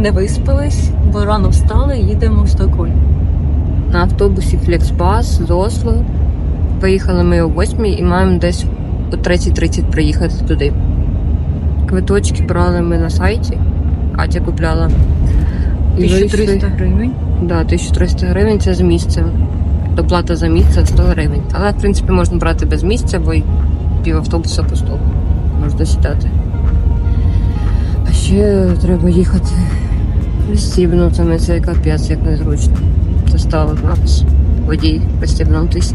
не виспались, бо рано встали і їдемо в Стокгольм. На автобусі Флексбас з Осло. Поїхали ми о 8 і маємо десь о 3.30 приїхати туди. Квиточки брали ми на сайті. Катя купляла. І 1300 вийшли- гривень. Да, 1300 гривень це з місця. Доплата за місце 100 гривень. Але, в принципі, можна брати без місця, бо й пів автобуса пусто. Можна сідати. А ще треба їхати пристібнутими, це капець, як незручно. Заставив нас водій пристібнутись.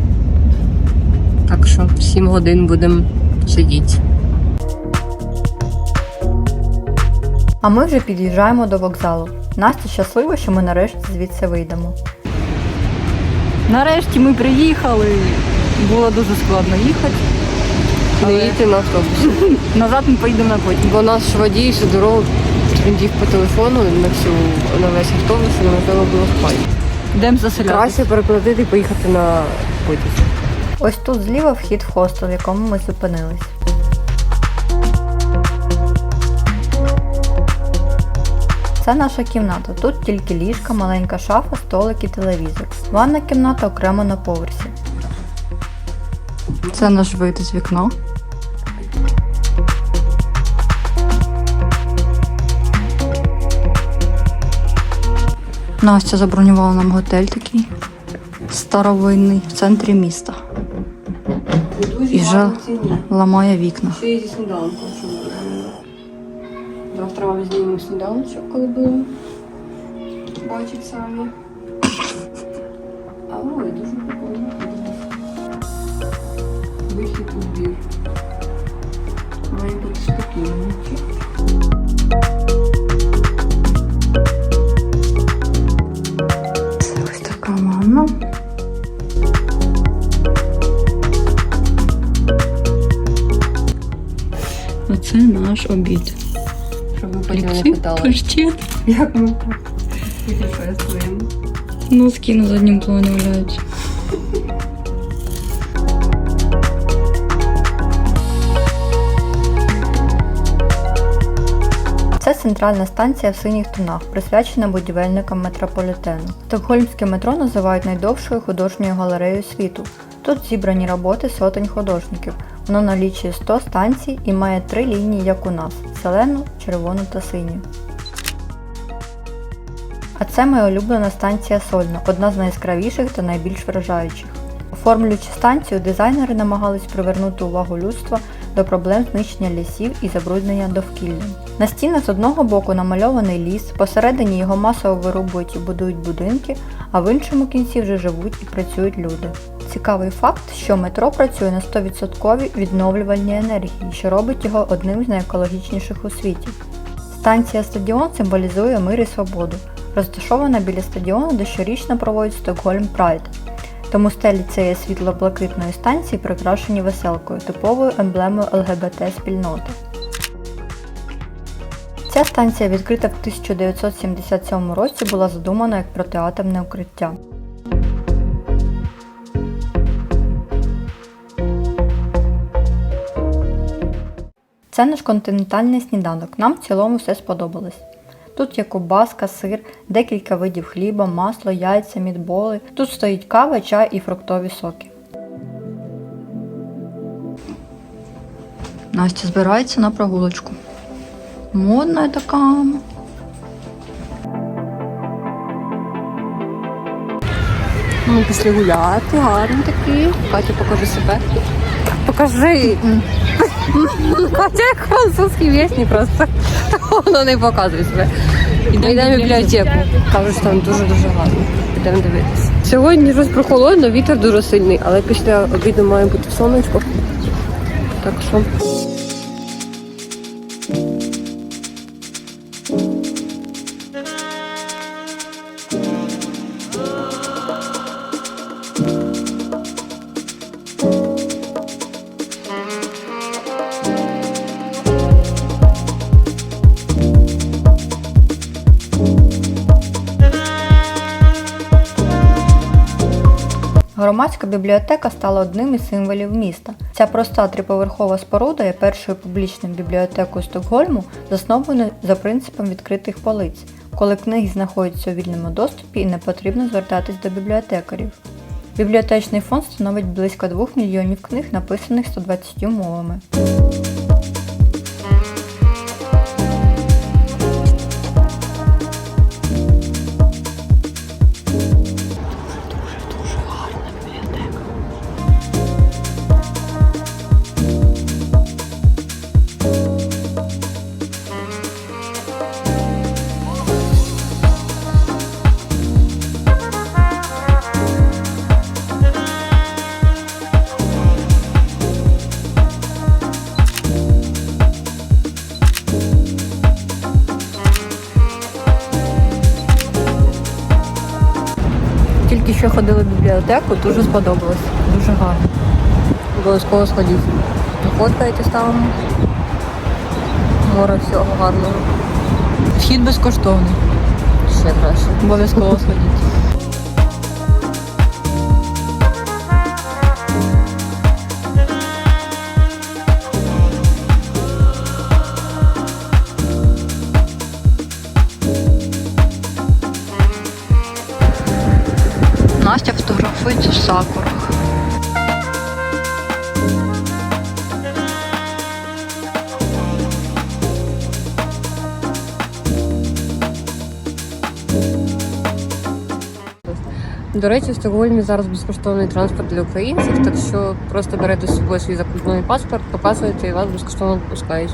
Так що 7 годин будемо сидіти. А ми вже під'їжджаємо до вокзалу. Настя щаслива, що ми нарешті звідси вийдемо. Нарешті ми приїхали. Було дуже складно їхати. Не їдьте на автобусі. Назад ми поїдемо на потім. Бо наш водій всю дорогу трендів по телефону на всю на весь автобус, і неможливо було спати. Йдемо заселятися. Краще переплатити і поїхати на потязі. Ось тут зліва вхід в хостел, в якому ми зупинились. Це наша кімната. Тут тільки ліжка, маленька шафа, столик і телевізор. Ванна кімната окремо на поверсі. Це наш вид з вікна. Настя забронювала нам готель такий старовинний в центрі міста. І вже ламає вікна. Ще є зі сніданком. Завтра вам знімемо сніданочок, коли будемо бачити самі. Ой, дуже прикольно. Вихід у двір. Має бути спокійно. Оце наш обід. Щоб ви потім не питали, як ми путешествуємо. Носки на задньому плані валяються. Це центральна станція в синіх тонах, присвячена будівельникам метрополітену. Стокгольмське метро називають найдовшою художньою галереєю світу. Тут зібрані роботи сотень художників. Воно налічує 100 станцій і має три лінії, як у нас: зелену, червону та синю. А це моя улюблена станція Сольна, одна з найяскравіших та найбільш вражаючих. Оформлюючи станцію, дизайнери намагались привернути увагу людства до проблем знищення лісів і забруднення довкілля. На стінах з одного боку намальований ліс, посередині його масово вирубують і будують будинки, а в іншому кінці вже живуть і працюють люди. Цікавий факт, що метро працює на 100% відновлювальній енергії, що робить його одним з найекологічніших у світі. Станція стадіон символізує мир і свободу, розташована біля стадіону, де щорічно проводять Стокгольм Прайд. Тому стелі цієї світло-блакитної станції прикрашені веселкою, типовою емблемою ЛГБТ-спільноти. Ця станція, відкрита в 1977 році, була задумана як протиатомне укриття. Це наш континентальний сніданок. Нам в цілому все сподобалось. Тут є кубаска, сир, декілька видів хліба, масло, яйця, мідболи. Тут стоїть кава, чай і фруктові соки. Настя збирається на прогулочку. Модна така. Ми пішли гуляти, гарні такі. Катя, покажи себе. Покажи. Катя як французький вісні просто. воно не показує себе. Йдемо в бібліотеку. Кажуть, що там дуже-дуже гарно. Підемо дивитися. Сьогодні щось прохолодно, вітер дуже сильний, але після обіду має бути сонечко. Так що. Громадська бібліотека стала одним із символів міста. Ця проста триповерхова споруда є першою публічною бібліотекою Стокгольму, заснованою за принципом відкритих полиць. коли книги знаходяться у вільному доступі і не потрібно звертатись до бібліотекарів. Бібліотечний фонд становить близько 2 мільйонів книг, написаних 120 мовами. Бібліотеку, дуже сподобалось. Дуже гарно. Обов'язково сходіть. Фоткаєте там. Море всього гарного. Вхід безкоштовний. Ще краще. Обов'язково сходіть. До речі, в Стокгольмі зараз безкоштовний транспорт для українців, так що просто берете з собою свій закупний паспорт, показуєте і вас безкоштовно пускають.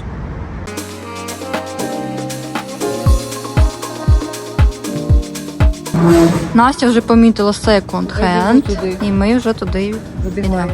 Настя вже помітила секунд хенд, і ми вже туди Вибігаємо.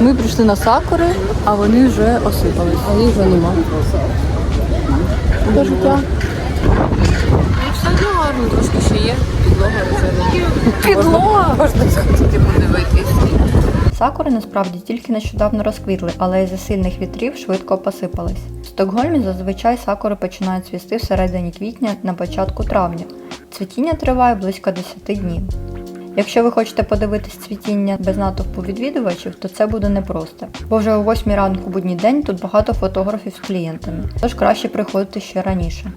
Ми прийшли на сакури, а вони вже осипались. А їх вже нема. Таке життя. Все одно гарно, трошки ще є. Підлога вже. Підлога! Можна сходити подивитись. Сакури насправді тільки нещодавно розквітли, але із-за сильних вітрів швидко посипались. В Стокгольмі зазвичай сакури починають цвісти всередині квітня на початку травня. Цвітіння триває близько 10 днів. Якщо ви хочете подивитись цвітіння без натовпу відвідувачів, то це буде непросто. Бо вже о 8 ранку будній день тут багато фотографів з клієнтами, тож краще приходити ще раніше.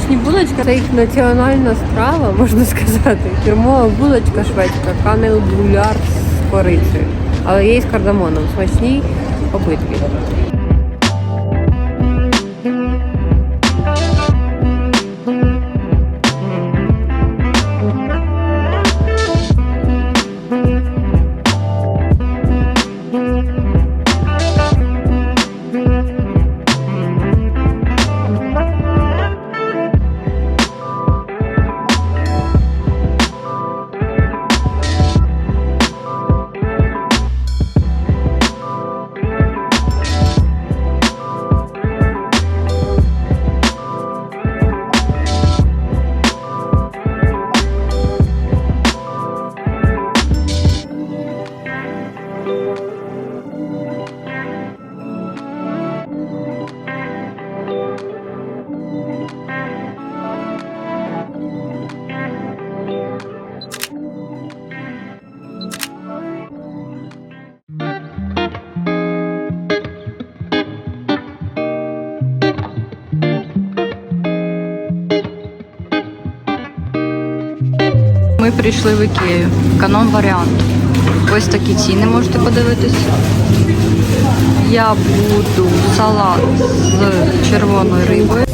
Смачні булочки. Це їх національна страва, можна сказати. Фірмова булочка шведська, канелбуляр з корицею. Але є з кардамоном. Смачні обидві. Прийшли в Ікею. Канон варіант. Ось такі ціни можете подивитись. Я буду салат з червоною рибою.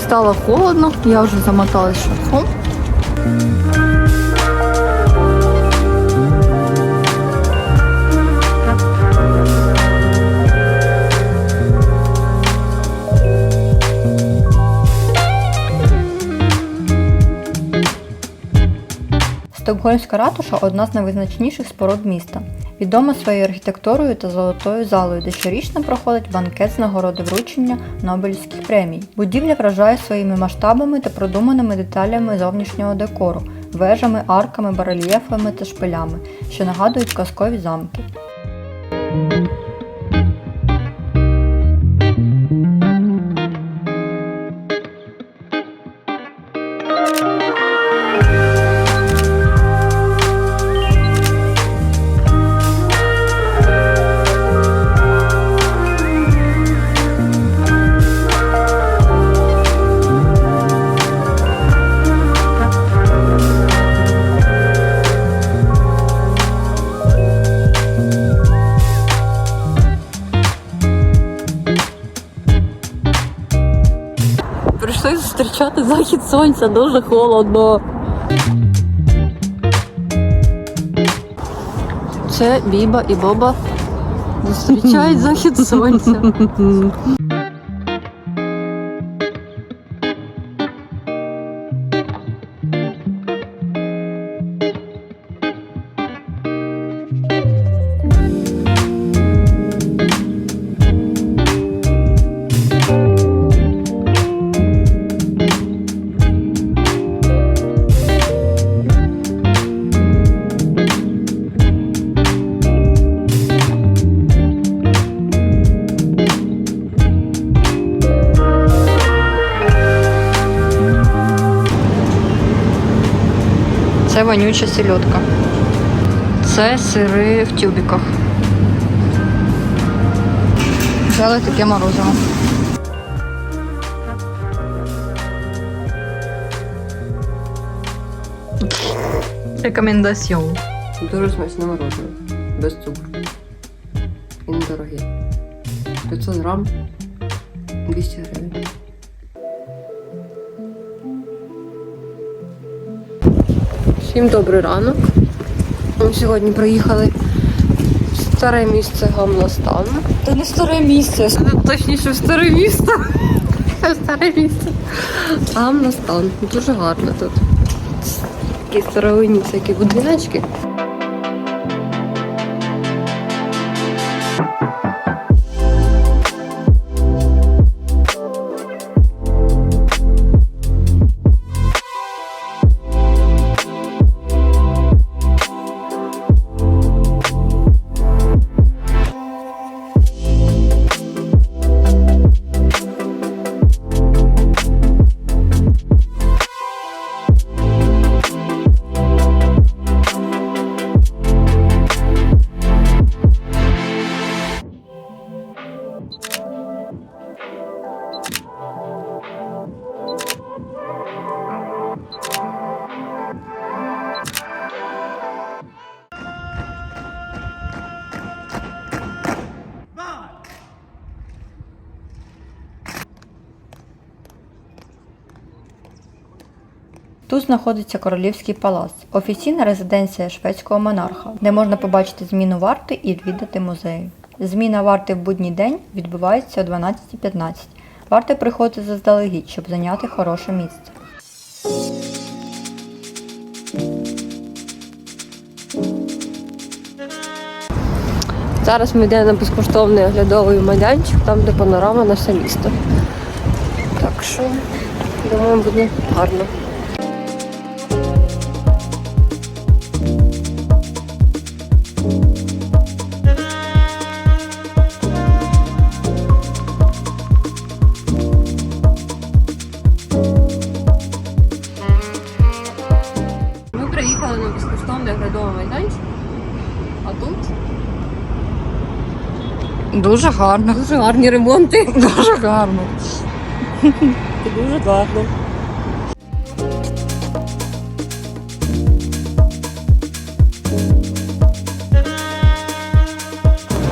Стало холодно, я вже замоталась шарфом. Стокгольмська ратуша одна з найвизначніших споруд міста. Відома своєю архітектурою та золотою залою, де щорічно проходить банкет з нагороди вручення Нобелівських премій. Будівля вражає своїми масштабами та продуманими деталями зовнішнього декору, вежами, арками, барельєфами та шпилями, що нагадують казкові замки. Прийшли зустрічати захід сонця, дуже холодно. Це Біба і Боба зустрічають захід сонця. Це вонюча сельодка. Це сири в тюбіках. Взяли таке морозиво. Рекомендаціон. Дуже смачне морозиво. Без цукру. І недорогі. 500 грам 200 гривень. Всім добрий ранок. Ми сьогодні приїхали в старе місце Гамластан. Та не старе місце. Точніше, в старе місто. Старе місце. Гамластан. Дуже гарно тут. Такі старовинні всякі будиночки. Тут знаходиться королівський палац, офіційна резиденція шведського монарха, де можна побачити зміну варти і відвідати музеї. Зміна варти в будній день відбувається о 12.15. Варто приходити заздалегідь, щоб зайняти хороше місце. Зараз ми йдемо на безкоштовний оглядовий майданчик, там де панорама на все місто. Так що, думаю, буде гарно. Дуже гарно. дуже гарні ремонти. Дуже гарно. Дуже гарно.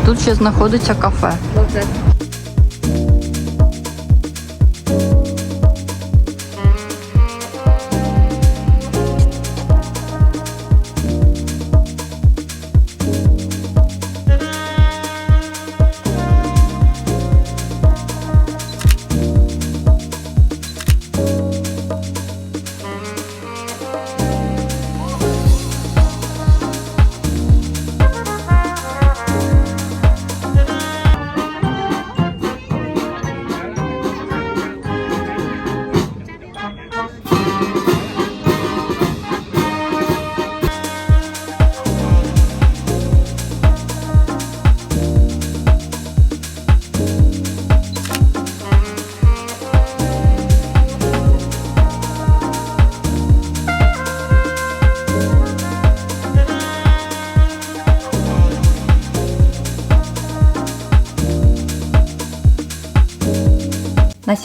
Тут ще знаходиться кафе. Добре.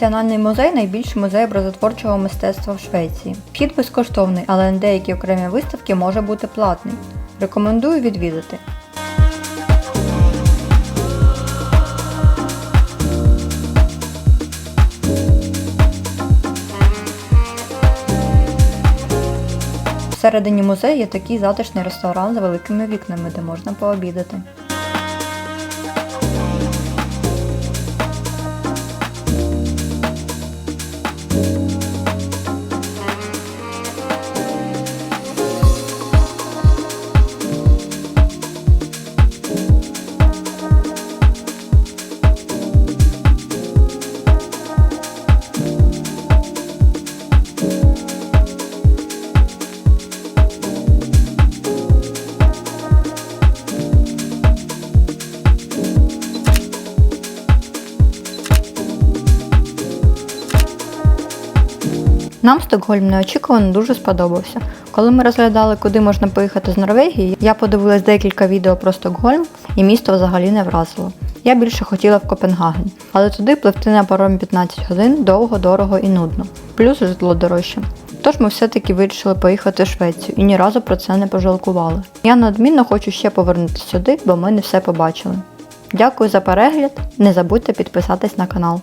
Національний музей найбільший музей образотворчого мистецтва в Швеції. Вхід безкоштовний, але на деякі окремі виставки може бути платний. Рекомендую відвідати. Всередині музею є такий затишний ресторан з великими вікнами, де можна пообідати. Нам Стокгольм неочікувано дуже сподобався. Коли ми розглядали, куди можна поїхати з Норвегії, я подивилась декілька відео про Стокгольм і місто взагалі не вразило. Я більше хотіла в Копенгаген, але туди пливти на паромі 15 годин довго, дорого і нудно. Плюс житло дорожче. Тож ми все-таки вирішили поїхати в Швецію і ні разу про це не пожалкували. Я неодмінно хочу ще повернутися сюди, бо ми не все побачили. Дякую за перегляд. Не забудьте підписатись на канал.